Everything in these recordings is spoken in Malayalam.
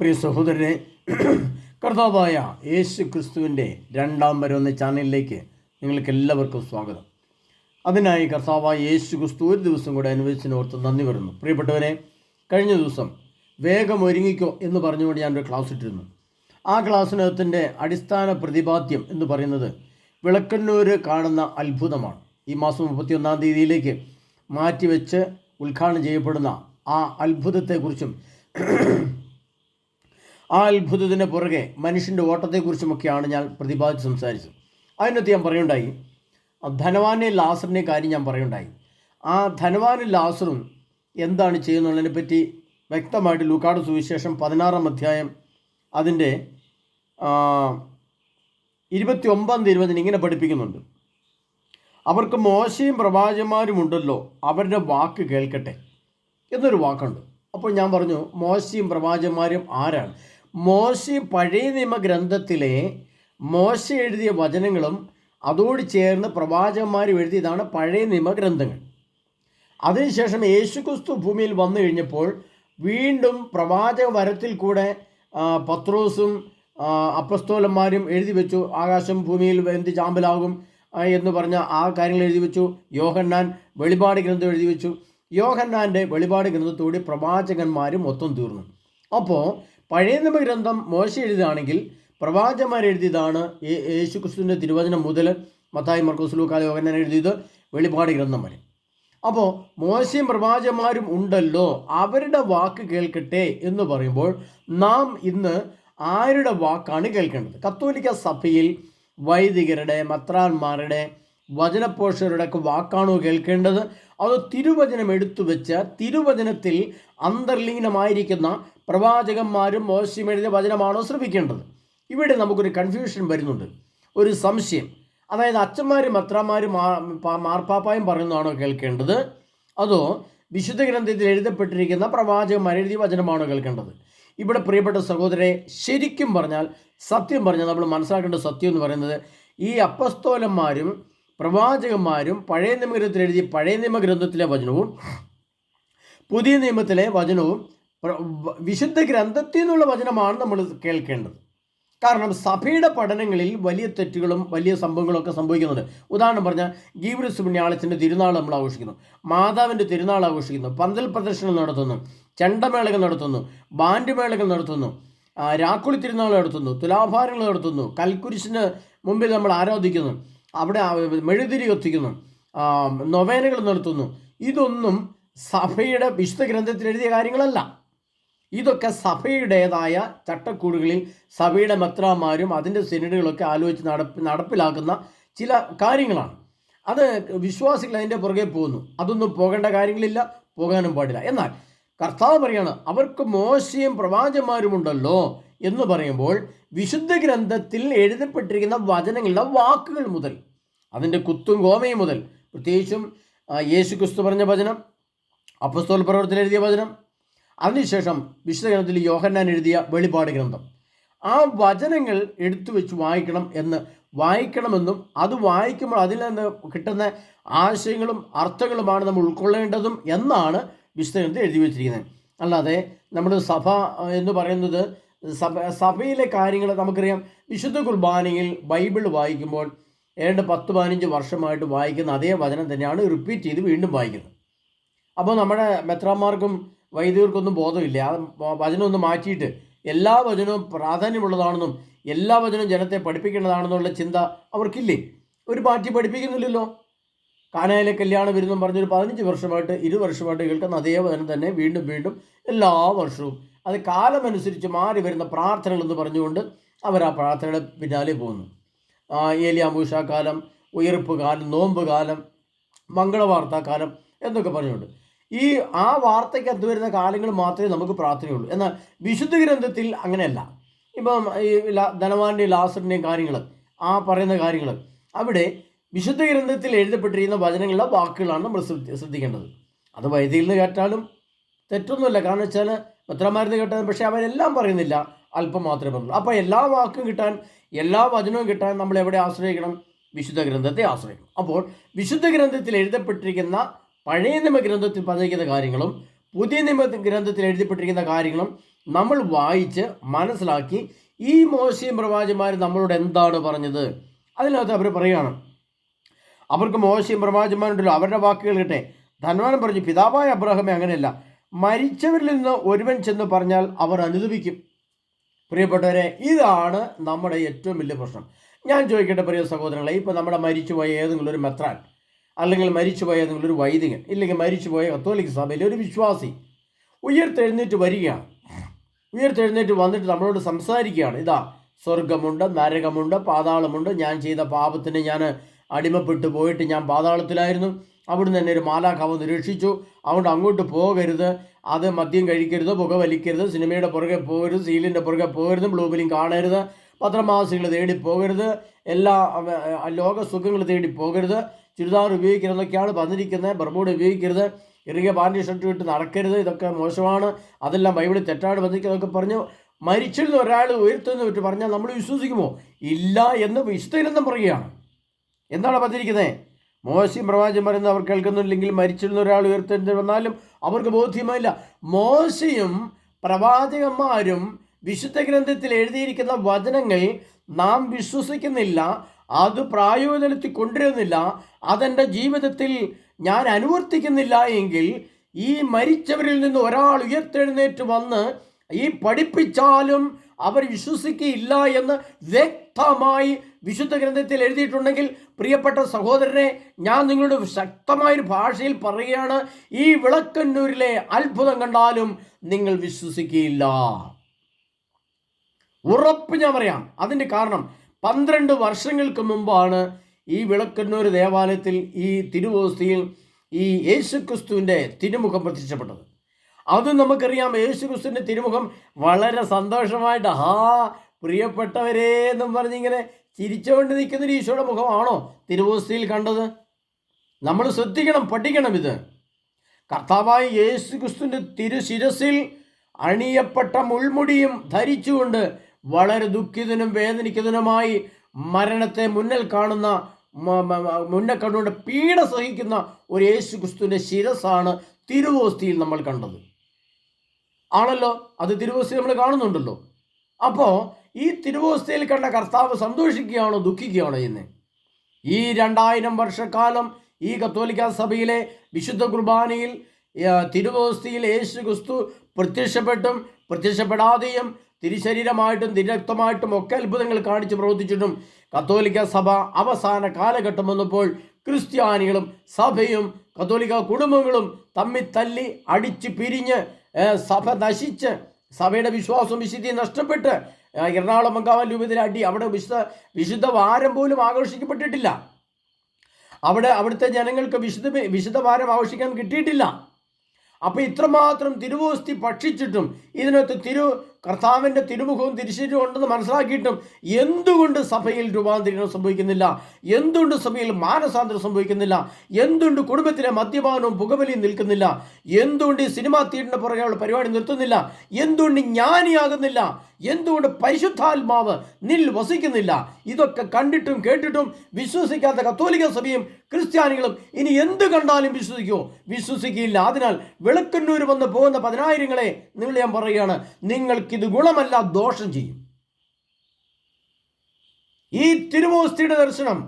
പ്രിയ സഹോദരനെ കർത്താവായ യേശു ക്രിസ്തുവിന്റെ രണ്ടാം വരവെന്ന ചാനലിലേക്ക് നിങ്ങൾക്ക് എല്ലാവർക്കും സ്വാഗതം. അതിനായി കർത്താവായ യേശു ക്രിസ്തു ഒരു ദിവസം കൂടെ അനുവദിച്ചതിന് ഓർത്ത് നന്ദി പറയുന്നു. പ്രിയപ്പെട്ടവരെ കഴിഞ്ഞ ദിവസം വേഗം ഒരുങ്ങിക്കോ എന്ന് പറഞ്ഞുകൊണ്ട് ഞാനൊരു ക്ലാസ് ഇട്ടിരുന്നു. ആ ക്ലാസ്സിനകത്തിന്റെ അടിസ്ഥാന പ്രതിപാദ്യം എന്ന് പറയുന്നത് വിളക്കന്നൂർ കാണുന്ന അത്ഭുതമാണ്. ഈ മാസം മുപ്പത്തിയൊന്നാം തീയതിയിലേക്ക് മാറ്റിവെച്ച് ഉദ്ഘാടനം ചെയ്യപ്പെടുന്ന ആ അത്ഭുതത്തെക്കുറിച്ചും ആ അത്ഭുതത്തിന് പുറകെ മനുഷ്യന്റെ ഓട്ടത്തെക്കുറിച്ചുമൊക്കെയാണ് ഞാൻ പ്രതിപാദിച്ച് സംസാരിച്ചത്. അതിനകത്ത് ഞാൻ പറയുണ്ടായി ധനവാനെ ലാസറിനെ കാര്യം ഞാൻ പറയുണ്ടായി ആ ധനവാനും ലാസറും എന്താണ് ചെയ്യുന്നുള്ളതിനെ പറ്റി വ്യക്തമായിട്ട് ലൂക്കാട് സുവിശേഷം പതിനാറാം അധ്യായം അതിന്റെ ഇരുപത്തി ഒമ്പതാം തീരുമാനത്തിന് ഇങ്ങനെ പഠിപ്പിക്കുന്നുണ്ട്. അവർക്ക് മോശയും പ്രവാചകന്മാരും ഉണ്ടല്ലോ അവരുടെ വാക്ക് കേൾക്കട്ടെ എന്നൊരു വാക്കുണ്ട്. അപ്പോൾ ഞാൻ പറഞ്ഞു മോശയും പ്രവാചകന്മാരും ആരാണ്? മോശ പഴയ നിയമ ഗ്രന്ഥത്തിലെ മോശ എഴുതിയ വചനങ്ങളും അതോട് ചേർന്ന് പ്രവാചകന്മാരും എഴുതിയതാണ് പഴയ നിയമ ഗ്രന്ഥങ്ങൾ അതിനുശേഷം യേശുക്രിസ്തു ഭൂമിയിൽ വന്നു കഴിഞ്ഞപ്പോൾ വീണ്ടും പ്രവാചക വരത്തിൽ കൂടെ പത്രോസും അപ്പസ്തോലന്മാരും എഴുതി വെച്ചു. ആകാശം ഭൂമിയിൽ എന്ത് ചാമ്പലാകും എന്ന് പറഞ്ഞ ആ കാര്യങ്ങൾ എഴുതി വെച്ചു. യോഹന്നാൻ വെളിപാട് ഗ്രന്ഥം എഴുതി വെച്ചു. യോഹന്നാന്റെ വെളിപാട് ഗ്രന്ഥത്തോടെ പ്രവാചകന്മാരും മൊത്തം തീർന്നു. അപ്പോൾ പഴയ നിയമ ഗ്രന്ഥം മോശ എഴുതുകയാണെങ്കിൽ പ്രവാചകന്മാർ എഴുതിയതാണ് യേശു ക്രിസ്തുവിന്റെ തിരുവചനം മുതൽ മത്തായി മർക്കോസ് ലൂക്കാല യോഹന്നാൻ എഴുതിയത് വെളിപാട് ഗ്രന്ഥം വരെ അപ്പോൾ മോശയും പ്രവാചകന്മാരും ഉണ്ടല്ലോ അവരുടെ വാക്ക് കേൾക്കട്ടെ എന്ന് പറയുമ്പോൾ നാം ഇന്ന് ആരുടെ വാക്കാണ് കേൾക്കേണ്ടത്? കത്തോലിക്ക സഭയിൽ വൈദികരുടെ മത്രാന്മാരുടെ വചനപോഷകരുടെ ഒക്കെ വാക്കാണോ കേൾക്കേണ്ടത്? അത് തിരുവചനം എടുത്തു വെച്ച് തിരുവചനത്തിൽ അന്തർലീനമായിരിക്കുന്ന പ്രവാചകന്മാരും മോശം എഴുതിയ വചനമാണോ ശ്രമിക്കേണ്ടത്? ഇവിടെ നമുക്കൊരു കൺഫ്യൂഷൻ വരുന്നുണ്ട്. ഒരു സംശയം. അതായത് അച്ഛന്മാരും അത്രമാരും മാർപ്പാപ്പായും പറയുന്നതാണോ കേൾക്കേണ്ടത്? അതോ വിശുദ്ധ ഗ്രന്ഥത്തിൽ എഴുതപ്പെട്ടിരിക്കുന്ന പ്രവാചകന്മാർ എഴുതിയ വചനമാണോ കേൾക്കേണ്ടത്? ഇവിടെ പ്രിയപ്പെട്ട സഹോദരെ ശരിക്കും പറഞ്ഞാൽ സത്യം പറഞ്ഞാൽ നമ്മൾ മനസ്സിലാക്കേണ്ട സത്യം എന്ന് പറയുന്നത് ഈ അപ്പസ്തോലന്മാരും പ്രവാചകന്മാരും പഴയ നിയമഗ്രന്ഥത്തിൽ എഴുതിയ പഴയ നിയമഗ്രന്ഥത്തിലെ വചനവും പുതിയ നിയമത്തിലെ വചനവും വിശുദ്ധ ഗ്രന്ഥത്തിൽ നിന്നുള്ള വചനമാണ് നമ്മൾ കേൾക്കേണ്ടത്. കാരണം സഭയുടെ പഠനങ്ങളിൽ വലിയ തെറ്റുകളും വലിയ സംഭവങ്ങളും ഒക്കെ സംഭവിക്കുന്നുണ്ട്. ഉദാഹരണം പറഞ്ഞാൽ പുണ്യാളത്തിന്റെ തിരുനാൾ നമ്മൾ ആഘോഷിക്കുന്നു. മാതാവിന്റെ തിരുനാൾ ആഘോഷിക്കുന്നു. പന്തൽ പ്രദർശനം നടത്തുന്നു. ചെണ്ടമേളകൾ നടത്തുന്നു. ബാൻഡ് മേളകൾ നടത്തുന്നു രാക്കുളി തിരുനാൾ നടത്തുന്നു. തുലാഭാരങ്ങൾ നടത്തുന്നു. കൽക്കുരിശിന് മുമ്പിൽ നമ്മൾ ആരാധിക്കുന്നു. അവിടെ മെഴുതിരി കത്തിക്കുന്നു. നൊവേനകൾ നടത്തുന്നു ഇതൊന്നും സഭയുടെ വിശുദ്ധ ഗ്രന്ഥത്തിൽ എഴുതിയ കാര്യങ്ങളല്ല. ഇതൊക്കെ സഭയുടേതായ ചട്ടക്കൂടുകളിൽ സഭയുടെ മെത്രാന്മാരും അതിന്റെ സെനഡുകളൊക്കെ ആലോചിച്ച് നടപ്പ് നടപ്പിലാക്കുന്ന ചില കാര്യങ്ങളാണ്. അത് വിശ്വാസികൾ അതിന്റെ പുറകെ പോകുന്നു. അതൊന്നും പോകേണ്ട കാര്യങ്ങളില്ല. പോകാനും പാടില്ല. എന്നാൽ കർത്താവ് പറയാണ് അവർക്ക് മോശയും പ്രവാചന്മാരുമുണ്ടല്ലോ എന്ന് പറയുമ്പോൾ വിശുദ്ധ ഗ്രന്ഥത്തിൽ എഴുതപ്പെട്ടിരിക്കുന്ന വചനങ്ങളുടെ വാക്കുകൾ മുതൽ അതിന്റെ കുത്തും ഗോമയും മുതൽ പ്രത്യേകിച്ചും യേശു ക്രിസ്തു പറഞ്ഞ വചനം അപ്പസ്തോൽ പ്രവർത്തനം എഴുതിയ വചനം അതിനുശേഷം വിശുദ്ധ ഗ്രന്ഥത്തിൽ യോഹന്നാൻ എഴുതിയ വെളിപാട് ഗ്രന്ഥം. ആ വചനങ്ങൾ എടുത്തു വെച്ച് വായിക്കണം എന്ന് വായിക്കണമെന്നും അത് വായിക്കുമ്പോൾ അതിൽ നിന്ന് കിട്ടുന്ന ആശയങ്ങളും അർത്ഥങ്ങളുമാണ് നമ്മൾ ഉൾക്കൊള്ളേണ്ടതും എന്നാണ് വിശുദ്ധ ഗ്രന്ഥത്തിൽ എഴുതി വെച്ചിരിക്കുന്നത്. അല്ലാതെ നമ്മൾ സഭ എന്ന് പറയുന്നത് സഭ സഭയിലെ കാര്യങ്ങൾ നമുക്കറിയാം. വിശുദ്ധ കുർബാനയിൽ ബൈബിൾ വായിക്കുമ്പോൾ ഏതാണ്ട് പത്ത് പതിനഞ്ച് വർഷമായിട്ട് വായിക്കുന്ന അതേ വചനം തന്നെയാണ് റിപ്പീറ്റ് ചെയ്ത് വീണ്ടും വായിക്കുന്നത്. അപ്പോൾ നമ്മുടെ മെത്രാന്മാർക്കും വൈദികർക്കൊന്നും ബോധമില്ല. വചനം ഒന്ന് മാറ്റിയിട്ട് എല്ലാ വചനവും പ്രാധാന്യമുള്ളതാണെന്നും എല്ലാ വചനവും ജനത്തെ പഠിപ്പിക്കേണ്ടതാണെന്നുള്ള ചിന്ത അവർക്കില്ലേ? ഒരു പാറ്റി പഠിപ്പിക്കുന്നില്ലല്ലോ. കാനായിലെ കല്യാണ വരുന്നും പറഞ്ഞൊരു പതിനഞ്ച് വർഷമായിട്ട് ഇരു വർഷമായിട്ട് കേൾക്കുന്ന അതേ തന്നെ വീണ്ടും വീണ്ടും എല്ലാ വർഷവും. അത് കാലമനുസരിച്ച് മാറി വരുന്ന പ്രാർത്ഥനകളെന്ന് പറഞ്ഞുകൊണ്ട് അവർ ആ പ്രാർത്ഥനയുടെ പിന്നാലെ പോകുന്നു. ഏലിയാമൂഷ കാലം ഉയർപ്പ് കാലം നോമ്പ് കാലം മംഗളവാർത്താ കാലം എന്നൊക്കെ പറഞ്ഞുകൊണ്ട്. ഈ ആ വാർത്തയ്ക്കകത്ത് വരുന്ന കാലങ്ങൾ മാത്രമേ നമുക്ക് പ്രാർത്ഥനയുള്ളൂ. എന്നാൽ വിശുദ്ധ ഗ്രന്ഥത്തിൽ അങ്ങനെയല്ല. ഇപ്പം ഈ ധനവാന്റെയും ലാസറിന്റെയും കാര്യങ്ങൾ ആ പറയുന്ന കാര്യങ്ങൾ അവിടെ വിശുദ്ധ ഗ്രന്ഥത്തിൽ എഴുതപ്പെട്ടിരിക്കുന്ന വചനങ്ങളുടെ വാക്കുകളാണ് നമ്മൾ ശ്രദ്ധ- ശ്രദ്ധിക്കേണ്ടത്. അത് വൈദികരിൽ നിന്ന് കേട്ടാലും തെറ്റൊന്നുമില്ല. കാരണം വെച്ചാൽ പത്രമാരുന്ന് കേട്ടാലും പക്ഷേ അവരെല്ലാം പറയുന്നില്ല. അല്പം മാത്രമേ പറഞ്ഞു അപ്പോൾ എല്ലാ വാക്കും കിട്ടാൻ എല്ലാ വചനവും കിട്ടാൻ നമ്മൾ എവിടെ ആശ്രയിക്കണം? വിശുദ്ധ ഗ്രന്ഥത്തെ ആശ്രയിക്കണം. അപ്പോൾ വിശുദ്ധ ഗ്രന്ഥത്തിൽ എഴുതപ്പെട്ടിരിക്കുന്ന പഴയ നിയമ ഗ്രന്ഥത്തിൽ പറഞ്ഞിരിക്കുന്ന കാര്യങ്ങളും പുതിയ നിയമ ഗ്രന്ഥത്തിൽ എഴുതപ്പെട്ടിരിക്കുന്ന കാര്യങ്ങളും നമ്മൾ വായിച്ച് മനസ്സിലാക്കി ഈ മോശയും പ്രവാചന്മാർ നമ്മളോട് എന്താണ് പറഞ്ഞത്? അതിനകത്ത് അവർ പറയുകയാണ് അവർക്ക് മോശയും പ്രവാചന്മാരുണ്ടല്ലോ അവരുടെ വാക്കുകൾ കിട്ടെ. ധനവാനം പറഞ്ഞു പിതാവായ അബ്രഹമേ അങ്ങനെയല്ല. മരിച്ചവരിൽ നിന്ന് ഒരുവൻ ചെന്ന് പറഞ്ഞാൽ അവർ അനുദപിക്കും. പ്രിയപ്പെട്ടവരെ ഇതാണ് നമ്മുടെ ഏറ്റവും വലിയ പ്രശ്നം. ഞാൻ ചോദിക്കട്ടെ പ്രിയ സഹോദരങ്ങളെ ഇപ്പോൾ നമ്മുടെ മരിച്ചുപോയ ഏതെങ്കിലും ഒരു മെത്രാൻ അല്ലെങ്കിൽ മരിച്ചുപോയ ഏതെങ്കിലും ഒരു വൈദികൻ ഇല്ലെങ്കിൽ മരിച്ചുപോയ കത്തോലിക് സഭയിലെ ഒരു വിശ്വാസി ഉയർത്തെഴുന്നേറ്റ് വരികയാണ്. ഉയർത്തെഴുന്നേറ്റ് വന്നിട്ട് നമ്മളോട് സംസാരിക്കുകയാണ്. ഇതാ സ്വർഗമുണ്ട് നരകമുണ്ട് പാതാളമുണ്ട്. ഞാൻ ചെയ്ത പാപത്തിന് ഞാൻ അടിമപ്പെട്ടു പോയിട്ട് ഞാൻ പാതാളത്തിലായിരുന്നു. അവിടുന്ന് എന്നെ ഒരു മാലാഖാവ് നിരീക്ഷിച്ചു അതുകൊണ്ട് അങ്ങോട്ട് പോകരുത്. അത് മദ്യം കഴിക്കരുത് പുക വലിക്കരുത് സിനിമയുടെ പുറകെ പോകരുത് സീലിന്റെ പുറകെ പോകരുത് ബ്ലൂബിലിം കാണരുത് പത്രമാസികൾ തേടി പോകരുത് എല്ലാ ലോകസുഖങ്ങൾ ലോക സുഖങ്ങൾ തേടി പോകരുത് ചുരിദാർ ഉപയോഗിക്കരുതെന്നൊക്കെയാണ് വന്നിരിക്കുന്നത് ബർബൂഡ് ഉപയോഗിക്കരുത് ഇറുകിയ പാന്റി ഷർട്ട് ഇട്ട് നടക്കരുത് ഇതൊക്കെ മോശമാണ് അതെല്ലാം ബൈബിളിൽ തെറ്റാണ് വന്നിരിക്കുന്നതൊക്കെ പറഞ്ഞു. മരിച്ചിരുന്ന ഒരാൾ ഉയർത്തുന്ന പറഞ്ഞാൽ നമ്മൾ വിശ്വസിക്കുമോ? ഇല്ല എന്ന് വിശുദ്ധയിലെന്നും പറയുകയാണ്. എന്താണ് പറഞ്ഞിരിക്കുന്നത് മോശയും പ്രവാചം പറയുന്നത് അവർ കേൾക്കുന്നില്ലെങ്കിൽ മരിച്ചിരുന്ന ഒരാൾ ഉയർത്തെഴുന്നേറ്റ് വന്നാലും അവർക്ക് ബോധ്യമായില്ല. മോശയും പ്രവാചകന്മാരും വിശുദ്ധ ഗ്രന്ഥത്തിൽ എഴുതിയിരിക്കുന്ന വചനങ്ങൾ നാം വിശ്വസിക്കുന്നില്ല അത് പ്രായോജനത്തിൽ കൊണ്ടുവരുന്നില്ല അതെന്റെ ജീവിതത്തിൽ ഞാൻ അനുവർത്തിക്കുന്നില്ല എങ്കിൽ ഈ മരിച്ചവരിൽ നിന്ന് ഒരാൾ ഉയർത്തെഴുന്നേറ്റ് വന്ന് ഈ പഠിപ്പിച്ചാലും അവർ വിശ്വസിക്കുകയില്ല എന്ന് വ്യക്തമായി വിശുദ്ധ ഗ്രന്ഥത്തിൽ എഴുതിയിട്ടുണ്ടെങ്കിൽ പ്രിയപ്പെട്ട സഹോദരനെ ഞാൻ നിങ്ങളുടെ ശക്തമായൊരു ഭാഷയിൽ പറയുകയാണ് ഈ വിളക്കന്നൂരിലെ അത്ഭുതം കണ്ടാലും നിങ്ങൾ വിശ്വസിക്കുകയില്ല. ഉറപ്പ് ഞാൻ പറയാം. അതിന്റെ കാരണം പന്ത്രണ്ട് വർഷങ്ങൾക്ക് മുമ്പാണ് ഈ വിളക്കന്നൂർ ദേവാലയത്തിൽ ഈ തിരുവോസ്തിയിൽ ഈ യേശുക്രിസ്തുവിന്റെ തിരുമുഖം പ്രത്യക്ഷപ്പെട്ടത്. അത് നമുക്കറിയാം യേശുക്രിസ്തുവിന്റെ തിരുമുഖം വളരെ സന്തോഷമായിട്ട് ഹാ പ്രിയപ്പെട്ടവരേ എന്നും പറഞ്ഞിങ്ങനെ ചിരിച്ചുകൊണ്ട് നിൽക്കുന്ന ഒരു ഈശോയുടെ മുഖമാണോ തിരുവോസ്തിയിൽ കണ്ടത്? നമ്മൾ ശ്രദ്ധിക്കണം പഠിക്കണം ഇത്. കർത്താവായ യേശു ക്രിസ്തുവിന്റെ തിരുശിരസിൽ അണിയപ്പെട്ട മുൾമുടിയും ധരിച്ചുകൊണ്ട് വളരെ ദുഃഖിതനും വേദനിക്കുന്നതിനുമായി മരണത്തെ മുന്നിൽ കാണുന്ന മുന്നേ കണ്ടുകൊണ്ട് പീഡ സഹിക്കുന്ന ഒരു യേശു ക്രിസ്തുവിന്റെ ശിരസാണ് തിരുവോസ്തിയിൽ നമ്മൾ കണ്ടത്. ആണല്ലോ? അത് തിരുവോസ്തി നമ്മൾ കാണുന്നുണ്ടല്ലോ. അപ്പോൾ ഈ തിരുവോസ്തിയിൽ കണ്ട കർത്താവ് സന്തോഷിക്കുകയാണോ ദുഃഖിക്കുകയാണോ എന്ന് ഈ രണ്ടായിരം വർഷക്കാലം ഈ കത്തോലിക്ക സഭയിലെ വിശുദ്ധ കുർബാനയിൽ തിരുവോസ്തിയിൽ യേശു ക്രിസ്തു പ്രത്യക്ഷപ്പെട്ടും പ്രത്യക്ഷപ്പെടാതെയും തിരുശരീരമായിട്ടും തിരക്തമായിട്ടും ഒക്കെ അത്ഭുതങ്ങൾ കാണിച്ച് പ്രവർത്തിച്ചിട്ടും കത്തോലിക്ക സഭ അവസാന കാലഘട്ടം വന്നപ്പോൾ ക്രിസ്ത്യാനികളും സഭയും കത്തോലിക്ക കുടുംബങ്ങളും തമ്മിൽ തല്ലി അടിച്ച് പിരിഞ്ഞ് സഭ നശിച്ച് സഭയുടെ വിശ്വാസം വിശുദ്ധിയും നഷ്ടപ്പെട്ട് എറണാകുളം മങ്കാവൻ രൂപത്തിലെ അടി അവിടെ വിശുദ്ധ വിശുദ്ധ വാരം പോലും ആഘോഷിക്കപ്പെട്ടിട്ടില്ല. അവിടെ അവിടുത്തെ ജനങ്ങൾക്ക് വിശുദ്ധ വിശുദ്ധ വാരം ആഘോഷിക്കാൻ കിട്ടിയിട്ടില്ല. അപ്പോൾ ഇത്രമാത്രം തിരുവോസ്തി ഭക്ഷിച്ചിട്ടും ഇതിനകത്ത് തിരു കർത്താവിന്റെ തിരുമുഖവും തിരിച്ചിട്ടുണ്ടെന്ന് മനസ്സിലാക്കിയിട്ടും എന്തുകൊണ്ട് സഭയിൽ രൂപാന്തരീകരണം സംഭവിക്കുന്നില്ല? എന്തുകൊണ്ട് സഭയിൽ മാനസാന്തരം സംഭവിക്കുന്നില്ല? എന്തുകൊണ്ട് കുടുംബത്തിലെ മദ്യപാനവും പുകവലിയും നിൽക്കുന്നില്ല? എന്തുകൊണ്ട് ഈ സിനിമാ തിയേറ്ററിന്റെ പുറകെയുള്ള പരിപാടി നിർത്തുന്നില്ല? എന്തുകൊണ്ട് ജ്ഞാനിയാകുന്നില്ല? എന്തുകൊണ്ട് പരിശുദ്ധാത്മാവ് നിൽ വസിക്കുന്നില്ല? ഇതൊക്കെ കണ്ടിട്ടും കേട്ടിട്ടും വിശ്വസിക്കാത്ത കത്തോലിക്ക സഭയും ക്രിസ്ത്യാനികളും ഇനി എന്ത് കണ്ടാലും വിശ്വസിക്കുമോ വിശ്വസിക്കില്ല അതിനാൽ വെളുക്കണ്ണൂർ വന്ന് പോകുന്ന പതിനായിരങ്ങളെ നിങ്ങൾ ഞാൻ പറയുകയാണ് നിങ്ങൾക്കിത് ഗുണമല്ല ദോഷം ചെയ്യും. ഈ തിരുവോസ്തിയുടെ ദർശനം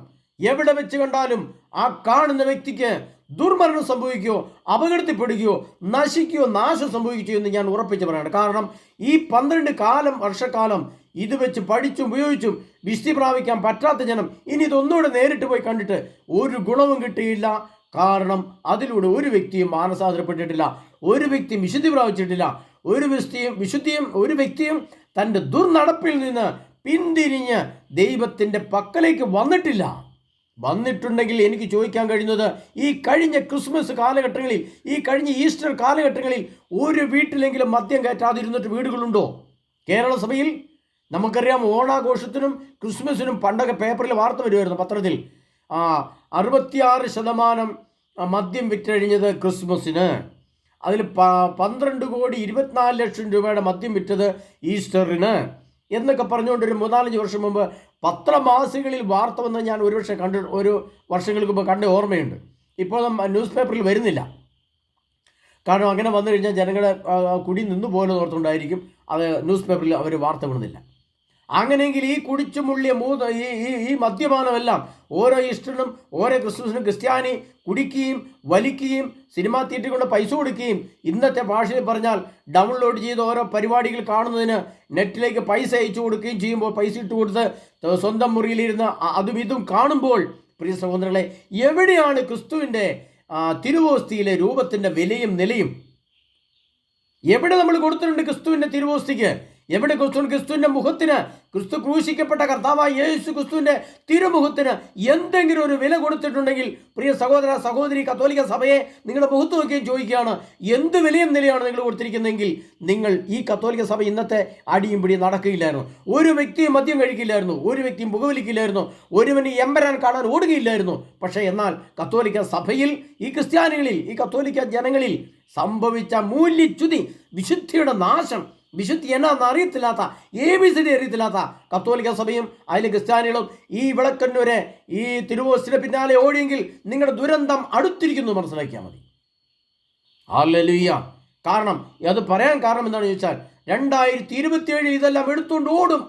എവിടെ വെച്ച് കണ്ടാലും ആ കാണുന്ന വ്യക്തിക്ക് ദുർമരണം സംഭവിക്കുകയോ അപകടത്തിൽപ്പെടുകയോ നശിക്കുകയോ നാശം സംഭവിക്കുകയോ എന്ന് ഞാൻ ഉറപ്പിച്ച് പറയാണ്. കാരണം ഈ പന്ത്രണ്ട് കാലം വർഷക്കാലം ഇത് വെച്ച് പഠിച്ചും ഉപയോഗിച്ചും വിശുദ്ധി പ്രാപിക്കാൻ പറ്റാത്ത ജനം ഇനി ഇതൊന്നുകൂടെ നേരിട്ട് പോയി കണ്ടിട്ട് ഒരു ഗുണവും കിട്ടിയില്ല. കാരണം അതിലൂടെ ഒരു വ്യക്തിയും മാനസാന്തരപ്പെട്ടിട്ടില്ല ഒരു വ്യക്തി വിശുദ്ധി പ്രാപിച്ചിട്ടില്ല ഒരു വ്യക്തിയും വിശുദ്ധിയും ഒരു വ്യക്തിയും തന്റെ ദുർനടപ്പിൽ നിന്ന് പിന്തിരിഞ്ഞ് ദൈവത്തിന്റെ പക്കലേക്ക് വന്നിട്ടില്ല. വന്നിട്ടുണ്ടെങ്കിൽ എനിക്ക് ചോദിക്കാൻ കഴിയുന്നത് ഈ കഴിഞ്ഞ ക്രിസ്മസ് കാലഘട്ടങ്ങളിൽ ഈ കഴിഞ്ഞ ഈസ്റ്റർ കാലഘട്ടങ്ങളിൽ ഒരു വീട്ടിലെങ്കിലും മദ്യം കയറ്റാതിരുന്നിട്ട് വീടുകളുണ്ടോ? കേരള സഭയിൽ നമുക്കറിയാം ഓണാഘോഷത്തിനും ക്രിസ്മസിനും പണ്ടൊക്കെ പേപ്പറിൽ വാർത്ത വരുമായിരുന്നു പത്രത്തിൽ. ആ അറുപത്തിയാറ് ശതമാനം മദ്യം വിറ്റഴിഞ്ഞത് ക്രിസ്മസിന്. അതിൽ പന്ത്രണ്ട് കോടി ഇരുപത്തിനാല് ലക്ഷം രൂപയുടെ മദ്യം വിറ്റത് ഈസ്റ്ററിന്. എന്നൊക്കെ പറഞ്ഞുകൊണ്ട് ഒരു മൂന്നാലഞ്ച് വർഷം മുമ്പ് പത്രമാസികളിൽ വാർത്ത വന്ന് ഞാൻ ഒരു പക്ഷേ കണ്ട് ഒരു വർഷങ്ങൾക്ക് മുമ്പ് കണ്ട ഓർമ്മയുണ്ട്. ഇപ്പോൾ ന്യൂസ് പേപ്പറിൽ വരുന്നില്ല. കാരണം അങ്ങനെ വന്നു കഴിഞ്ഞാൽ ജനങ്ങളെ കുടി നിന്നു പോലെ ഓർത്തുകൊണ്ടായിരിക്കും അത് ന്യൂസ് പേപ്പറിൽ അവർ വാർത്ത വിടുന്നില്ല. അങ്ങനെയെങ്കിൽ ഈ കുടിച്ചു മുള്ളിയ ഈ ഈ ഈ മദ്യപാനമെല്ലാം ഓരോ ഇഷ്ടനും ഓരോ ക്രിസ്തുസിനും ക്രിസ്ത്യാനി കുടിക്കുകയും വലിക്കുകയും സിനിമ തിയേറ്ററിൽ കൊണ്ട് പൈസ കൊടുക്കുകയും ഇന്നത്തെ ഭാഷയിൽ പറഞ്ഞാൽ ഡൗൺലോഡ് ചെയ്ത് ഓരോ പരിപാടികൾ കാണുന്നതിന് നെറ്റിലേക്ക് പൈസ അയച്ചു കൊടുക്കുകയും ചെയ്യുമ്പോൾ പൈസ ഇട്ട് കൊടുത്ത് സ്വന്തം മുറിയിലിരുന്ന് അതും ഇതും കാണുമ്പോൾ പ്രിയ സഹോദരങ്ങളെ എവിടെയാണ് ക്രിസ്തുവിന്റെ തിരുവോസ്തിയിലെ രൂപത്തിന്റെ വിലയും നിലയും? എവിടെ നമ്മൾ കൊടുത്തിട്ടുണ്ട് ക്രിസ്തുവിന്റെ തിരുവോസ്തിക്ക്? എവിടെ ക്രിസ്തു ക്രിസ്തുവിന്റെ മുഖത്തിന് ക്രിസ്തു ക്രൂശിക്കപ്പെട്ട കർത്താവായ യേശു ക്രിസ്തുവിന്റെ തിരുമുഖത്തിന് എന്തെങ്കിലും ഒരു വില കൊടുത്തിട്ടുണ്ടെങ്കിൽ പ്രിയ സഹോദര സഹോദരി കത്തോലിക്ക സഭയെ നിങ്ങളുടെ മുഖത്ത് നോക്കിയും ചോദിക്കുകയാണ് എന്ത് വിലയും നിലയാണ് നിങ്ങൾ കൊടുത്തിരിക്കുന്നതെങ്കിൽ നിങ്ങൾ ഈ കത്തോലിക്ക സഭ ഇന്നത്തെ അടിയും പിടിയും നടക്കുകയില്ലായിരുന്നു. ഒരു വ്യക്തിയും മദ്യം കഴിക്കില്ലായിരുന്നു ഒരു വ്യക്തിയും പുകവലിക്കില്ലായിരുന്നു ഒരുവന് എമ്പരാൻ കാണാൻ ഓടുകയില്ലായിരുന്നു. പക്ഷേ എന്നാൽ കത്തോലിക്ക സഭയിൽ ഈ ക്രിസ്ത്യാനികളിൽ ഈ കത്തോലിക്ക ജനങ്ങളിൽ സംഭവിച്ച മൂല്യച്യുതി വിശുദ്ധിയുടെ നാശം വിശുദ്ധി എന്നാന്ന് അറിയത്തില്ലാത്ത എ ബി സി ഡി അറിയത്തില്ലാത്ത കത്തോലിക്ക സഭയും അതിലെ ക്രിസ്ത്യാനികളും ഈ വിളക്കന്നൂരെ ഈ തിരുവോസിന് പിന്നാലെ ഓടിയെങ്കിൽ നിങ്ങളുടെ ദുരന്തം അടുത്തിരിക്കുന്നു മനസ്സിലാക്കിയാൽ മതി. ഹല്ലേലൂയ കാരണം അത് പറയാൻ കാരണം എന്താണെന്ന് ചോദിച്ചാൽ രണ്ടായിരത്തി ഇരുപത്തിയേഴ് ഇതെല്ലാം എടുത്തുകൊണ്ട് ഓടും.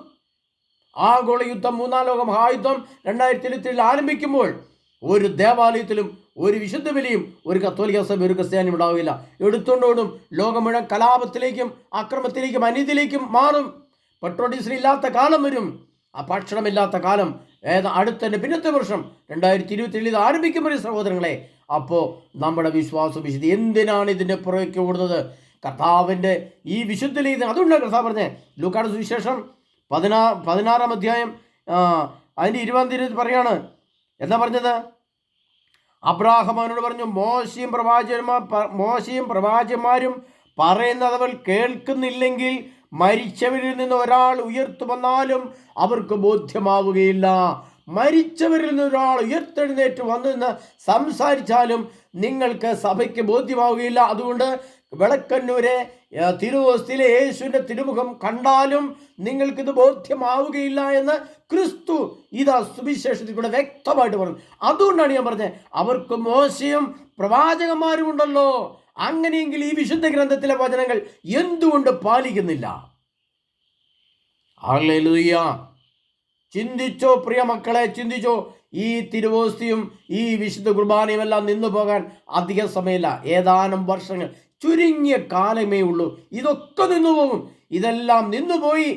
ആഗോള യുദ്ധം മൂന്നാം ലോക മഹായുദ്ധം രണ്ടായിരത്തി ഇരുപത്തിയേഴിൽ ആരംഭിക്കുമ്പോൾ ഒരു ദേവാലയത്തിലും ഒരു വിശുദ്ധ ബലിയും ഒരു കത്തോലിക്ക സഭ ഒരു ക്രിസ്ത്യാനിയും ഉണ്ടാവില്ല. എടുത്തുകൊണ്ടോടും ലോകം മുഴുവൻ കലാപത്തിലേക്കും അക്രമത്തിലേക്കും അനീതിയിലേക്കും മാറും. പെട്രോൾ ഡീസൽ ഇല്ലാത്ത കാലം വരും. ആ ഭക്ഷണമില്ലാത്ത കാലം. ഏത് അടുത്തന്നെ പിന്നത്തെ വർഷം. രണ്ടായിരത്തി ഇരുപത്തി ഏഴിൽ ഇത് സഹോദരങ്ങളെ. അപ്പോൾ നമ്മുടെ വിശ്വാസ വിശുദ്ധി എന്തിനാണ് ഇതിന്റെ പുറകെ ഓടുന്നത്? കർത്താവിന്റെ ഈ വിശുദ്ധ അതുകൊണ്ടാണ് കർത്താവ് പറഞ്ഞത് ലൂക്കാട് സുവിശേഷം പതിനാ പതിനാറാം അധ്യായം അതിന്റെ ഇരുപതാം തീയതി പറയാണ്. എന്താ പറഞ്ഞത്? അബ്രാഹം പറഞ്ഞു മോശയും പ്രവാചകന്മാർ മോശയും പ്രവാചകന്മാരും പറയുന്നത് അവൾ കേൾക്കുന്നില്ലെങ്കിൽ മരിച്ചവരിൽ നിന്ന് ഒരാൾ ഉയർത്തു വന്നാലും അവർക്ക് ബോധ്യമാവുകയില്ല. മരിച്ചവരിൽ നിന്ന് ഒരാൾ ഉയർത്തെഴുന്നേറ്റ് വന്നു സംസാരിച്ചാലും നിങ്ങൾക്ക് സഭയ്ക്ക് ബോധ്യമാവുകയില്ല. അതുകൊണ്ട് വിളക്കന്നൂരെ തിരുവസ്ഥിലെ യേശുവിന്റെ തിരുമുഖം കണ്ടാലും നിങ്ങൾക്കിത് ബോധ്യമാവുകയില്ല എന്ന് ക്രിസ്തു ഇതാ സുവിശേഷത്തിലൂടെ വ്യക്തമായിട്ട് പറഞ്ഞു. അതുകൊണ്ടാണ് ഞാൻ പറഞ്ഞത് അവർക്ക് മോശയും പ്രവാചകന്മാരും ഉണ്ടല്ലോ. അങ്ങനെയെങ്കിൽ ഈ വിശുദ്ധ ഗ്രന്ഥത്തിലെ വചനങ്ങൾ എന്തുകൊണ്ട് പാലിക്കുന്നില്ല? ചിന്തിച്ചോ പ്രിയ മക്കളെ ചിന്തിച്ചോ? ഈ തിരുവോസ്തിയും ഈ വിശുദ്ധ കുർബാനയും എല്ലാം നിന്നു പോകാൻ അധിക സമയമില്ല. ഏതാനും വർഷങ്ങൾ. ചുരുങ്ങിയ കാലമേ ഉള്ളൂ. ഇതൊക്കെ നിന്നുപോകും ഇതെല്ലാം നിന്നുപോയി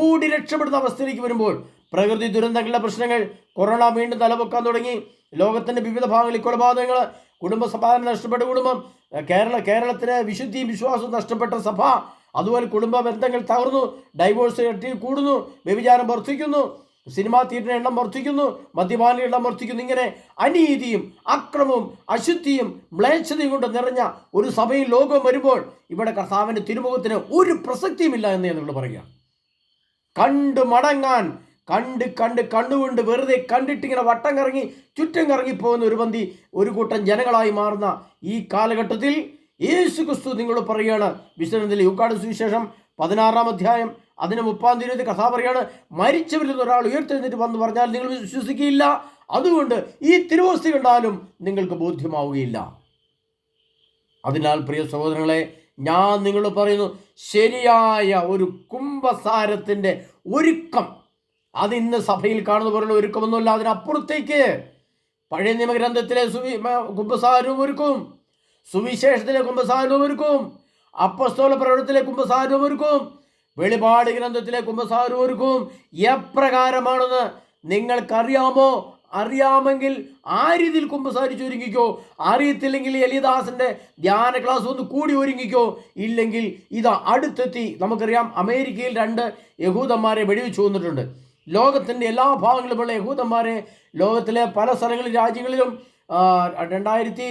ഓടി രക്ഷപ്പെടുന്ന അവസ്ഥയിലേക്ക് വരുമ്പോൾ പ്രകൃതി ദുരന്തങ്ങളുടെ പ്രശ്നങ്ങൾ കൊറോണ വീണ്ടും തലപൊക്കാൻ തുടങ്ങി. ലോകത്തിന്റെ വിവിധ ഭാഗങ്ങളിൽ കൊലപാതകങ്ങൾ കുടുംബ സമാധാനം നഷ്ടപ്പെട്ട കുടുംബം കേരള കേരളത്തിന് വിശുദ്ധിയും വിശ്വാസവും നഷ്ടപ്പെട്ട സഭ അതുപോലെ കുടുംബ ബന്ധങ്ങൾ തകർന്നു ഡൈവോഴ്സ് കൂടുന്നു വ്യഭിചാരം വർദ്ധിക്കുന്നു. സിനിമാ തിയേറ്ററിന്റെ എണ്ണം വർദ്ധിക്കുന്നു മദ്യപാനികളുടെ എണ്ണം വർദ്ധിക്കുന്നു. ഇങ്ങനെ അനീതിയും അക്രമവും അശുദ്ധിയും മ്ലേച്ഛതയും കൊണ്ട് നിറഞ്ഞ ഒരു സഭയിൽ ലോകം വരുമ്പോൾ ഇവിടെ കർത്താവിന്റെ തിരുമുഖത്തിന് ഒരു പ്രസക്തിയുമില്ല എന്ന് നിങ്ങൾ പറയുക. കണ്ടു മടങ്ങാൻ കണ്ട് കണ്ട് കണ്ടുകൊണ്ട് വെറുതെ കണ്ടിട്ടിങ്ങനെ വട്ടം കറങ്ങി ചുറ്റും കറങ്ങിപ്പോകുന്ന ഒരു പന്തി ഒരു കൂട്ടം ജനങ്ങളായി മാറുന്ന ഈ കാലഘട്ടത്തിൽ യേശു ക്രിസ്തു നിങ്ങൾ പറയുകയാണ് വിശ്വനന്ദിലെ യുക്കാട് സുവിശേഷം പതിനാറാം അധ്യായം അതിന് മുപ്പാം തീയതി കഥ പറയാണ് മരിച്ചവരിൽ ഒരാൾ ഉയർത്തെഴുന്നേറ്റ് വന്ന് പറഞ്ഞാൽ നിങ്ങൾ വിശ്വസിക്കുകയില്ല. അതുകൊണ്ട് ഈ തിരുവസ്തി കണ്ടാലും നിങ്ങൾക്ക് ബോധ്യമാവുകയില്ല. അതിനാൽ പ്രിയ സഹോദരങ്ങളെ ഞാൻ നിങ്ങൾ പറയുന്നു ശരിയായ ഒരു കുംഭസാരത്തിന്റെ ഒരുക്കം അത് ഇന്ന് സഭയിൽ കാണുന്ന പോലുള്ള ഒരുക്കമൊന്നുമില്ല. അതിനപ്പുറത്തേക്ക് പഴയ നിയമഗ്രന്ഥത്തിലെ സുവി കുംഭസാരവും ഒരുക്കും. സുവിശേഷത്തിലെ കുംഭസാരവും ഒരുക്കും. അപ്പസ്തോല പ്രകടനത്തിലെ കുംഭസാരവും ഒരുക്കും. വെളിപാട് ഗ്രന്ഥത്തിലെ കുമ്പസാരൂർക്കും എപ്രകാരമാണെന്ന് നിങ്ങൾക്കറിയാമോ? അറിയാമെങ്കിൽ ആ രീതിയിൽ കുമ്പസാരിച്ച് ഒരുങ്ങിക്കോ അറിയത്തില്ലെങ്കിൽ എലിദാസിന്റെ ധ്യാന ക്ലാസ് ഒന്ന് കൂടി ഒരുങ്ങിക്കോ. ഇല്ലെങ്കിൽ ഇത് അടുത്തെത്തി നമുക്കറിയാം അമേരിക്കയിൽ രണ്ട് യഹൂദന്മാരെ വെടിവെച്ചു വന്നിട്ടുണ്ട്. ലോകത്തിന്റെ എല്ലാ ഭാഗങ്ങളിലുമുള്ള യഹൂദന്മാരെ ലോകത്തിലെ പല സ്ഥലങ്ങളിലും രാജ്യങ്ങളിലും രണ്ടായിരത്തി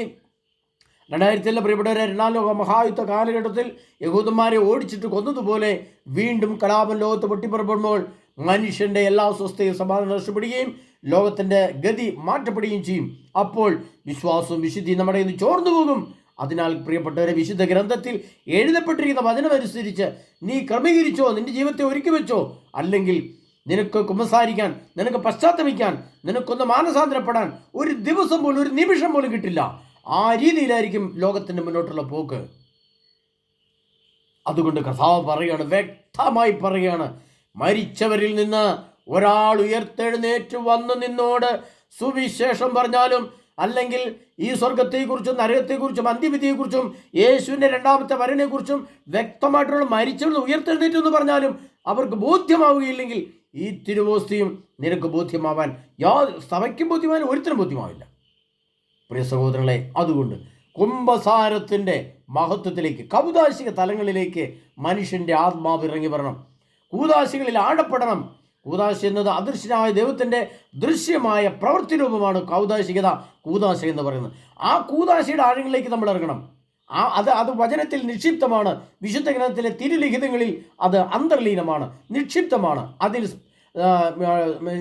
രണ്ടായിരത്തിലെ പ്രിയപ്പെട്ടവരെ രണ്ടാം ലോക മഹായുദ്ധ കാലഘട്ടത്തിൽ യഹൂദന്മാരെ ഓടിച്ചിട്ട് കൊന്നതുപോലെ വീണ്ടും കലാപം ലോകത്ത് പൊട്ടിപ്പുറപ്പെടുമ്പോൾ മനുഷ്യന്റെ എല്ലാ സ്വസ്ഥയും സമാധാനം നഷ്ടപ്പെടുകയും ലോകത്തിന്റെ ഗതി മാറ്റപ്പെടുകയും ചെയ്യും. അപ്പോൾ വിശ്വാസവും വിശുദ്ധിയും നമ്മുടെ ഇന്ന് ചോർന്നു പോകും. അതിനാൽ പ്രിയപ്പെട്ടവരെ വിശുദ്ധ ഗ്രന്ഥത്തിൽ എഴുതപ്പെട്ടിരിക്കുന്ന വചനമനുസരിച്ച് നീ ക്രമീകരിച്ചോ നിന്റെ ജീവിതത്തെ ഒരുക്കി വെച്ചോ അല്ലെങ്കിൽ നിനക്ക് കുമ്പസാരിക്കാൻ നിനക്ക് പശ്ചാത്തപിക്കാൻ നിനക്കൊന്ന് മാനസാന്തരപ്പെടാൻ ഒരു ദിവസം പോലും ഒരു നിമിഷം പോലും കിട്ടില്ല. ആ രീതിയിലായിരിക്കും ലോകത്തിന്റെ മുന്നോട്ടുള്ള പോക്ക്. അതുകൊണ്ട് കഥാവ് പറയുകയാണ് വ്യക്തമായി പറയുകയാണ് മരിച്ചവരിൽ നിന്ന് ഒരാൾ ഉയർത്തെഴുന്നേറ്റ് വന്ന് നിന്നോട് സുവിശേഷം പറഞ്ഞാലും അല്ലെങ്കിൽ ഈ സ്വർഗത്തെക്കുറിച്ചും നരകത്തെക്കുറിച്ചും അന്ത്യവിധിയെക്കുറിച്ചും യേശുവിന്റെ രണ്ടാമത്തെ വരനെക്കുറിച്ചും വ്യക്തമായിട്ടുള്ള മരിച്ചവർ ഉയർത്തെഴുന്നേറ്റ് എന്ന് പറഞ്ഞാലും അവർക്ക് ബോധ്യമാവുകയില്ലെങ്കിൽ ഈ തിരുവോസ്തിയും നിനക്ക് ബോധ്യമാവാൻ യാ സഭയ്ക്കും ബോധ്യമാവാൻ ഒരുത്തരും ബോധ്യമാവില്ല. പ്രിയ സഹോദരങ്ങളെ അതുകൊണ്ട് കുംഭസാരത്തിന്റെ മഹത്വത്തിലേക്ക് കൗതാശിക തലങ്ങളിലേക്ക് മനുഷ്യന്റെ ആത്മാവ് ഇറങ്ങി വരണം. കൂതാശികളിൽ ആടപ്പെടണം കൂതാശി എന്നത് അദൃശ്യനായ ദൈവത്തിന്റെ ദൃശ്യമായ പ്രവൃത്തി രൂപമാണ് കൗതാശികത കൂതാശ എന്ന് പറയുന്നത്. ആ കൂതാശിയുടെ ആഴങ്ങളിലേക്ക് നമ്മൾ ഇറങ്ങണം. ആ അത് അത് വചനത്തിൽ നിക്ഷിപ്തമാണ്. വിശുദ്ധ ഗ്രന്ഥത്തിലെ തിരുലിഖിതങ്ങളിൽ അത് അന്തർലീനമാണ് നിക്ഷിപ്തമാണ്. അതിൽ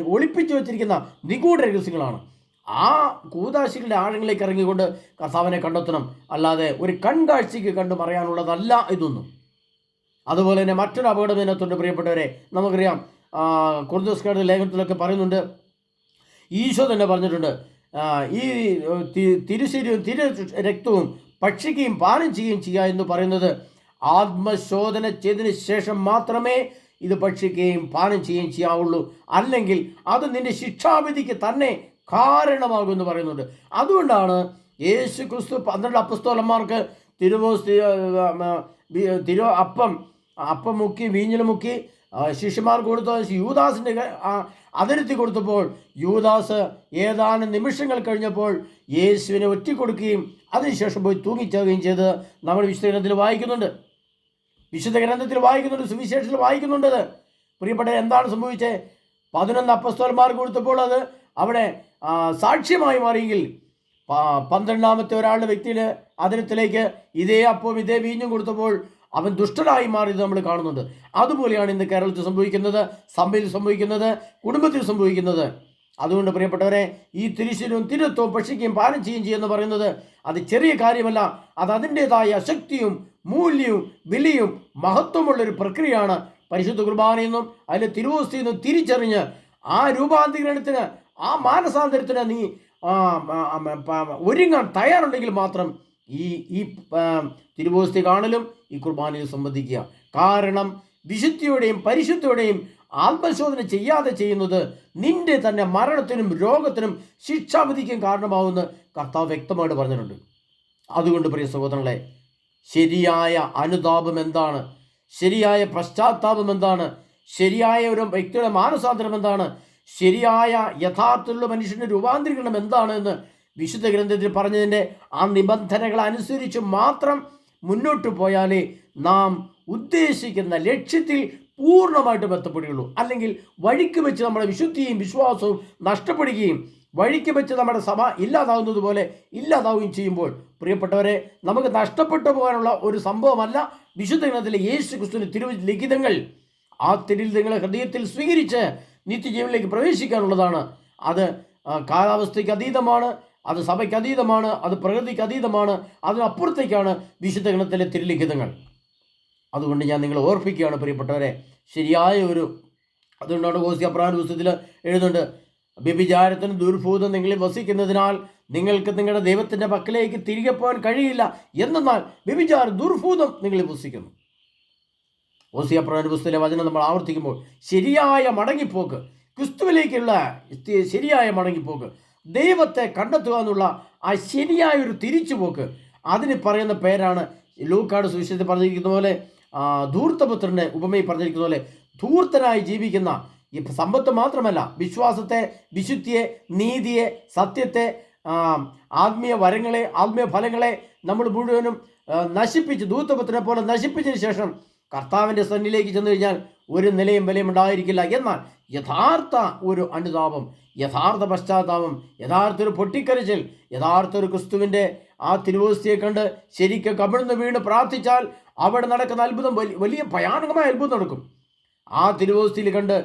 ഒളിപ്പിച്ചു വച്ചിരിക്കുന്ന നിഗൂഢ രഹസ്യങ്ങളാണ്. ആ കൂതാശികളുടെ ആഴങ്ങളിലേക്ക് ഇറങ്ങിക്കൊണ്ട് കർത്താവിനെ കണ്ടെത്തണം. അല്ലാതെ ഒരു കൺകാഴ്ചയ്ക്ക് കണ്ടു പറയാനുള്ളതല്ല ഇതൊന്നും. അതുപോലെ തന്നെ മറ്റൊരു അപകടം ഇതിനകത്തുണ്ട് പ്രിയപ്പെട്ടവരെ. നമുക്കറിയാം കുർദസ്കാരുടെ ലേഖനത്തിലൊക്കെ പറയുന്നുണ്ട്. ഈശോ തന്നെ പറഞ്ഞിട്ടുണ്ട് ഈ തിരുശരീരവും തിരു രക്തവും ഭക്ഷിക്കുകയും പാനം ചെയ്യുകയും ചെയ്യുക എന്ന് പറയുന്നത് ആത്മശോധന ചെയ്തതിന് ശേഷം മാത്രമേ ഇത് ഭക്ഷിക്കുകയും പാനം ചെയ്യുകയും ചെയ്യാവുള്ളൂ. അല്ലെങ്കിൽ അത് നിന്റെ ശിക്ഷാവിധിക്ക് തന്നെ കാരണമാകുമെന്ന് പറയുന്നുണ്ട്. അതുകൊണ്ടാണ് യേശു ക്രിസ്തു പന്ത്രണ്ട് അപ്പസ്തോലന്മാർക്ക് തിരുവോ തിരു അപ്പം അപ്പം മുക്കി വീഞ്ഞിൽ മുക്കി ശിഷ്യന്മാർ കൊടുത്ത യൂദാസിന്റെ അതിർത്തി കൊടുത്തപ്പോൾ യൂദാസ് ഏതാനും നിമിഷങ്ങൾ കഴിഞ്ഞപ്പോൾ യേശുവിനെ ഒറ്റിക്കൊടുക്കുകയും അതിനുശേഷം പോയി തൂങ്ങിച്ചേർക്കുകയും ചെയ്ത് നമ്മൾ വിശുദ്ധ ഗ്രന്ഥത്തിൽ വായിക്കുന്നുണ്ട്. വിശുദ്ധ ഗ്രന്ഥത്തിൽ വായിക്കുന്നുണ്ട് സുവിശേഷത്തിൽ വായിക്കുന്നുണ്ട് പ്രിയപ്പെട്ട എന്താണ് സംഭവിച്ചത്? പതിനൊന്ന് അപ്പസ്തോലന്മാർ കൊടുത്തപ്പോൾ അത് അവിടെ സാക്ഷ്യമായി മാറിയെങ്കിൽ പന്ത്രണ്ടാമത്തെ ഒരാളുടെ വ്യക്തിയുടെ അതിരത്തിലേക്ക് ഇതേ അപ്പവും ഇതേ വീഞ്ഞും കൊടുത്തപ്പോൾ അവൻ ദുഷ്ടനായി മാറിയത് നമ്മൾ കാണുന്നുണ്ട്. അതുപോലെയാണ് ഇന്ന് കേരളത്തിൽ സംഭവിക്കുന്നത് സഭയിൽ സംഭവിക്കുന്നത് കുടുംബത്തിൽ സംഭവിക്കുന്നത്. അതുകൊണ്ട് പ്രിയപ്പെട്ടവരെ ഈ തിരിശിലും തിരുത്വവും പക്ഷിക്കുകയും പാനം ചെയ്യുകയും ചെയ്യുമെന്ന് പറയുന്നത് അത് ചെറിയ കാര്യമല്ല. അത് അതിന്റെതായ ശക്തിയും മൂല്യവും വിലയും മഹത്വമുള്ളൊരു പ്രക്രിയയാണ്. പരിശുദ്ധ കുർബാനയെന്നും അതിലെ തിരുവോസ്തിയെന്നും തിരിച്ചറിഞ്ഞ് ആ രൂപാന്തരീകരണത്തിന് ആ മാനസാന്തരത്തിന് നീ ഒരുങ്ങാൻ തയ്യാറുണ്ടെങ്കിൽ മാത്രം ഈ ഈ തിരുവോസ്തി കാണലും ഈ കുർബാനയിൽ സംബന്ധിക്കുക. കാരണം വിശുദ്ധിയോടെയും പരിശുദ്ധിയോടെയും ആത്മശോധന ചെയ്യാതെ ചെയ്യുന്നത് നിന്റെ തന്നെ മരണത്തിനും രോഗത്തിനും ശിക്ഷാവിധിക്കും കാരണമാവുമെന്ന് കർത്താവ് വ്യക്തമായിട്ട് പറഞ്ഞിട്ടുണ്ട്. അതുകൊണ്ട് പ്രിയ സഹോദരങ്ങളെ ശരിയായ അനുതാപം എന്താണ്? ശരിയായ പശ്ചാത്താപം എന്താണ്? ശരിയായ ഒരു വ്യക്തിയുടെ മാനസാന്തരം എന്താണ്? ശരിയായ യഥാർത്ഥത്തിലുള്ള മനുഷ്യന്റെ രൂപാന്തരീകരണം എന്താണ് എന്ന് വിശുദ്ധ ഗ്രന്ഥത്തിൽ പറഞ്ഞതിന്റെ ആ നിബന്ധനകൾ അനുസരിച്ച് മാത്രം മുന്നോട്ട് പോയാലേ നാം ഉദ്ദേശിക്കുന്ന ലക്ഷ്യത്തിൽ പൂർണമായിട്ട് ബന്ധപ്പെടുകയുള്ളൂ. അല്ലെങ്കിൽ വഴിക്ക് വെച്ച് നമ്മുടെ വിശുദ്ധിയും വിശ്വാസവും നഷ്ടപ്പെടുകയും വഴിക്ക് വെച്ച് നമ്മുടെ സഭ ഇല്ലാതാവുന്നത് പോലെ ഇല്ലാതാവുകയും ചെയ്യുമ്പോൾ പ്രിയപ്പെട്ടവരെ നമുക്ക് നഷ്ടപ്പെട്ടു പോകാനുള്ള ഒരു സംഭവമല്ല വിശുദ്ധ ഗ്രന്ഥത്തിലെ യേശു ക്രിസ്തുവിന്റെ തിരുവ ലിഖിതങ്ങൾ. ആ തിരുലിഖിതങ്ങളെ ഹൃദയത്തിൽ സ്വീകരിച്ച് നിത്യജീവനിലേക്ക് പ്രവേശിക്കാനുള്ളതാണ്. അത് കാലാവസ്ഥയ്ക്ക് അതീതമാണ് അത് സഭയ്ക്ക് അതീതമാണ് അത് പ്രകൃതിക്ക് അതീതമാണ് അതിനപ്പുറത്തേക്കാണ് വിശുദ്ധ ഗ്രന്ഥത്തിലെ തിരുലിഖിതങ്ങൾ. അതുകൊണ്ട് ഞാൻ നിങ്ങളെ ഓർപ്പിക്കുകയാണ് പ്രിയപ്പെട്ടവരെ. ശരിയായ ഒരു അതുകൊണ്ടാണ് ഗോസിയ അപ്രാൻ പുസ്തകത്തിൽ എഴുതുന്നുണ്ട് വ്യഭിചാരത്തിന് ദുർഭൂതം നിങ്ങളിൽ വസിക്കുന്നതിനാൽ നിങ്ങൾക്ക് നിങ്ങളുടെ ദൈവത്തിന്റെ പക്കലേക്ക് തിരികെ പോകാൻ കഴിയില്ല. എന്നാൽ വ്യഭിചാര ദുർഭൂതം നിങ്ങളിൽ വസിക്കുന്നു. ഓസിയ പ്രധാന പുസ്തകത്തിലെ വചനം നമ്മൾ ആവർത്തിക്കുമ്പോൾ ശരിയായ മടങ്ങിപ്പോക്ക്. ക്രിസ്തുവിലേക്കുള്ള ശരിയായ മടങ്ങിപ്പോക്ക്. ദൈവത്തെ കണ്ടെത്തുക എന്നുള്ള ആ ശരിയായ ഒരു തിരിച്ചുപോക്ക്. അതിന് പറയുന്ന പേരാണ് ലൂക്കാട് സുവിശേഷത്തിൽ പറഞ്ഞിരിക്കുന്ന പോലെ ധൂർത്തപുത്രന്റെ ഉപമയിൽ പറഞ്ഞിരിക്കുന്ന പോലെ ധൂർത്തനായി ജീവിക്കുന്ന ഈ സമ്പത്ത് മാത്രമല്ല വിശ്വാസത്തെ വിശുദ്ധിയെ നീതിയെ സത്യത്തെ ആത്മീയ വരങ്ങളെ ആത്മീയ ഫലങ്ങളെ നമ്മൾ മുഴുവനും നശിപ്പിച്ച് ധൂർത്തപുത്രനെ പോലെ നശിപ്പിച്ചതിന് ശേഷം കർത്താവിന്റെ സന്നിലേക്ക് ചെന്ന് കഴിഞ്ഞാൽ ഒരു നിലയും വിലയും ഉണ്ടായിരിക്കില്ല. എന്നാൽ യഥാർത്ഥ ഒരു അനുതാപം യഥാർത്ഥ പശ്ചാത്താപം യഥാർത്ഥ ഒരു പൊട്ടിക്കരച്ചിൽ യഥാർത്ഥ ഒരു ക്രിസ്തുവിന്റെ ആ തിരുവോസ്തിയെ കണ്ട് ശരിക്കും കമിഴ്ന്ന് വീണ് പ്രാർത്ഥിച്ചാൽ അവിടെ നടക്കുന്ന അത്ഭുതം വലിയ ഭയാനകമായ അത്ഭുതം നടക്കും. ആ തിരുവോസ്തിയിൽ കണ്ട്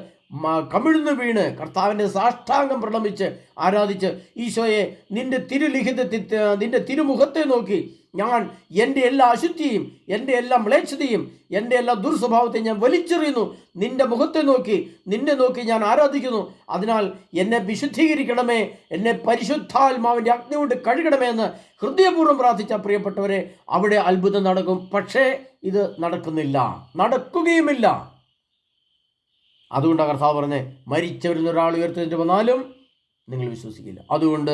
കമിഴ്ന്നു വീണ്. കർത്താവിന്റെ സാഷ്ടാംഗം പ്രണമിച്ച് ആരാധിച്ച് ഈശോയെ നിന്റെ തിരുലിഖിതത്തിൽ നിന്റെ തിരുമുഖത്തെ നോക്കി ഞാൻ എന്റെ എല്ലാ അശുദ്ധിയും എന്റെ എല്ലാ മ്ലേച്ഛതയും എന്റെ എല്ലാ ദുർസ്വഭാവത്തെയും ഞാൻ വലിച്ചെറിയുന്നു. നിന്റെ മുഖത്തെ നോക്കി നിന്നെ നോക്കി ഞാൻ ആരാധിക്കുന്നു. അതിനാൽ എന്നെ വിശുദ്ധീകരിക്കണമേ എന്നെ പരിശുദ്ധാത്മാവിന്റെ അഗ്നി കൊണ്ട് കഴുകണമേ എന്ന് ഹൃദയപൂർവം പ്രാർത്ഥിച്ച പ്രിയപ്പെട്ടവരെ അവിടെ അത്ഭുതം നടക്കും. പക്ഷേ ഇത് നടക്കുന്നില്ല. നടക്കുകയുമില്ല. അതുകൊണ്ടാണ് കർത്താവ് പറഞ്ഞേ മരിച്ചവരിൽ നിന്ന് ഒരാൾ ഉയർത്തിട്ട് വന്നാലും നിങ്ങൾ വിശ്വസിക്കില്ല. അതുകൊണ്ട്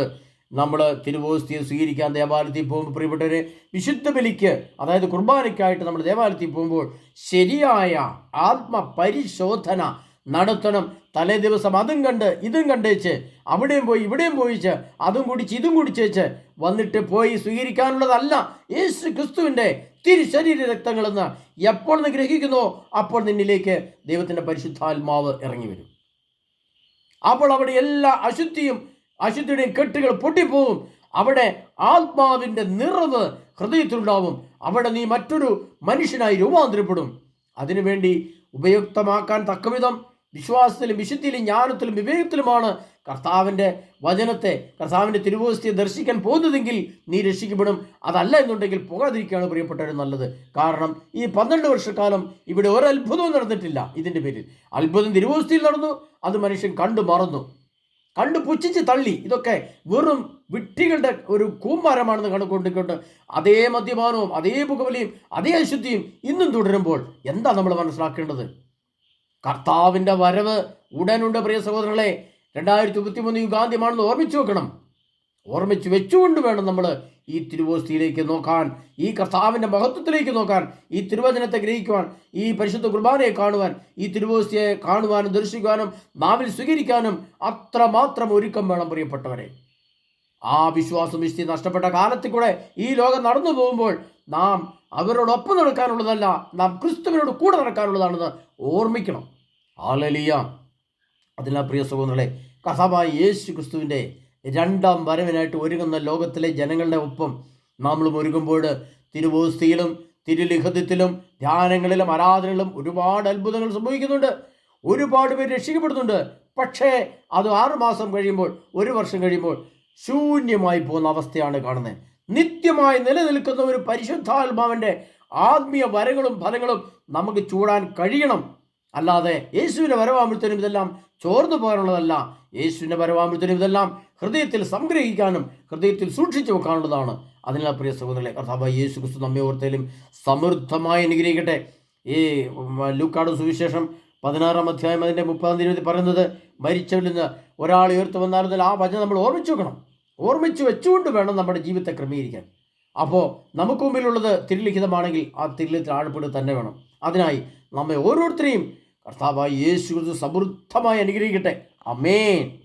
നമ്മൾ തിരുവോസ്തിയെ സ്വീകരിക്കാൻ ദേവാലയത്തിൽ പോകുമ്പോൾ പ്രിയപ്പെട്ടവരെ വിശുദ്ധ ബലിക്ക് അതായത് കുർബാനയ്ക്കായിട്ട് നമ്മൾ ദേവാലയത്തിൽ പോകുമ്പോൾ ശരിയായ ആത്മപരിശോധന നടത്തണം. തലേ ദിവസം അതും കണ്ട് ഇതും കണ്ടേച്ച് അവിടെയും പോയി ഇവിടെയും പോയിച്ച് അതും കുടിച്ച് ഇതും കുടിച്ചേച്ച് വന്നിട്ട് പോയി സ്വീകരിക്കാനുള്ളതല്ല. യേശു ക്രിസ്തുവിന്റെ തിരുശരീര രക്തങ്ങളെന്ന് എപ്പോൾ നീ ഗ്രഹിക്കുന്നോ അപ്പോൾ നിന്നിലേക്ക് ദൈവത്തിന്റെ പരിശുദ്ധാത്മാവ് ഇറങ്ങി വരും. അപ്പോൾ അവിടെ എല്ലാ അശുദ്ധിയും അശുദ്ധിയുടെയും കെട്ടുകൾ പൊട്ടിപ്പോവും. അവിടെ ആത്മാവിന്റെ നിറവ് ഹൃദയത്തിലുണ്ടാവും. അവിടെ നീ മറ്റൊരു മനുഷ്യനായി രൂപാന്തരപ്പെടും. അതിനുവേണ്ടി ഉപയുക്തമാക്കാൻ തക്കവിധം വിശ്വാസത്തിലും വിശുദ്ധിയിലും ജ്ഞാനത്തിലും വിവേകത്തിലുമാണ് കർത്താവിന്റെ വചനത്തെ കർത്താവിന്റെ തിരുവോസ്തിയെ ദർശിക്കാൻ പോകുന്നതെങ്കിൽ നീ രക്ഷിക്കപ്പെടും. അതല്ല എന്നുണ്ടെങ്കിൽ പോകാതിരിക്കുകയാണ് പ്രിയപ്പെട്ടവർ നല്ലത്. കാരണം ഈ പന്ത്രണ്ട് വർഷക്കാലം ഇവിടെ ഒരു അത്ഭുതവും നടന്നിട്ടില്ല ഇതിന്റെ പേരിൽ. അത്ഭുതം തിരുവോസ്തിയിൽ നടന്നു അത് മനുഷ്യൻ കണ്ടു മറന്നു. കണ്ടു പുച്ഛിച്ച് തള്ളി. ഇതൊക്കെ വെറും വിട്ടികളുടെ ഒരു കൂമ്പാരമാണെന്ന് കണക്കൊണ്ടിക്കൊണ്ട് അതേ മദ്യപാനവും അതേ പുകവലിയും അതേ അശുദ്ധിയും ഇന്നും തുടരുമ്പോൾ എന്താ നമ്മൾ മനസ്സിലാക്കേണ്ടത്? കർത്താവിന്റെ വരവ് ഉടനുണ്ട് പ്രിയ സഹോദരങ്ങളെ. രണ്ടായിരത്തി മുപ്പത്തിമൂന്ന് യുഗാന്ത്യമാണെന്ന് ഓർമ്മിച്ചു വെക്കണം. ഓർമ്മിച്ച് വെച്ചുകൊണ്ട് വേണം നമ്മൾ ഈ തിരുവോസ്തിയിലേക്ക് നോക്കാൻ ഈ കർത്താവിന്റെ മഹത്വത്തിലേക്ക് നോക്കാൻ ഈ തിരുവചനത്തെ ഗ്രഹിക്കുവാൻ ഈ പരിശുദ്ധ കുർബാനയെ കാണുവാൻ ഈ തിരുവോസ്തിയെ കാണുവാനും ദർശിക്കുവാനും നാവിൽ സ്വീകരിക്കാനും അത്രമാത്രം ഒരുക്കം വേണം പ്രിയപ്പെട്ടവരെ. ആ വിശ്വാസം വിശ്വസി നഷ്ടപ്പെട്ട കാലത്തിൽ കൂടെ ഈ ലോകം നടന്നു പോകുമ്പോൾ നാം അവരോടൊപ്പം നടക്കാനുള്ളതല്ല നാം ക്രിസ്തുവിനോട് കൂടെ നടക്കാനുള്ളതാണെന്ന് ഓർമ്മിക്കണം. ആലലിയ അതിനാൽ പ്രിയ സഹോദരങ്ങളെ കഥാവായ യേശു ക്രിസ്തുവിന്റെ രണ്ടാം വരവിനായിട്ട് ഒരുങ്ങുന്ന ലോകത്തിലെ ജനങ്ങളുടെ ഒപ്പം നമ്മളും ഒരുങ്ങുമ്പോൾ തിരുവോസ്തിയിലും തിരുലിഖിതത്തിലും ധ്യാനങ്ങളിലും ആരാധനകളിലും ഒരുപാട് അത്ഭുതങ്ങൾ സംഭവിക്കുന്നുണ്ട്. ഒരുപാട് പേര് രക്ഷിക്കപ്പെടുന്നുണ്ട്. പക്ഷേ അത് ആറുമാസം കഴിയുമ്പോൾ ഒരു വർഷം കഴിയുമ്പോൾ ശൂന്യമായി പോകുന്ന അവസ്ഥയാണ് കാണുന്നത്. നിത്യമായി നിലനിൽക്കുന്ന ഒരു പരിശുദ്ധാത്മാവിന്റെ ആത്മീയ വരകളും ഫലങ്ങളും നമുക്ക് ചൂടാൻ കഴിയണം. അല്ലാതെ യേശുവിനെ വരവാമൃത്തിനും ഇതെല്ലാം ചോർന്നു പോകാനുള്ളതല്ല. യേശുവിന്റെ വരവാമൃത്തിനും ഇതെല്ലാം ഹൃദയത്തിൽ സംഗ്രഹിക്കാനും ഹൃദയത്തിൽ സൂക്ഷിച്ചു വെക്കാനുള്ളതാണ്. അതിനാൽ പ്രിയ സഹോദരങ്ങളെ കർത്താവ് യേശു ക്രിസ്തു നമ്മെ ഓർത്തേലും സമൃദ്ധമായി അനുഗ്രഹിക്കട്ടെ. ഈ ലൂക്കാട് സുവിശേഷം പതിനാറാം അധ്യായം അതിന്റെ മുപ്പതാം തീയതി പറയുന്നത് മരിച്ചവരിൽ നിന്ന് ഒരാൾ ഉയർത്തു വന്നാലും ആ വചനം നമ്മൾ ഓർമ്മിച്ചു വെക്കണം. ഓർമ്മിച്ച് വെച്ചുകൊണ്ട് വേണം നമ്മുടെ ജീവിതത്തെ ക്രമീകരിക്കാൻ. അപ്പോൾ നമുക്ക് മുമ്പിലുള്ളത് തിരുലിഖിതമാണെങ്കിൽ ആ തിരുലിത്തിൽ ആഴപ്പെടുക തന്നെ വേണം. അതിനായി നമ്മെ ഓരോരുത്തരെയും കർത്താവായി യേശു സമൃദ്ധമായി അനുഗ്രഹിക്കട്ടെ. അമേൻ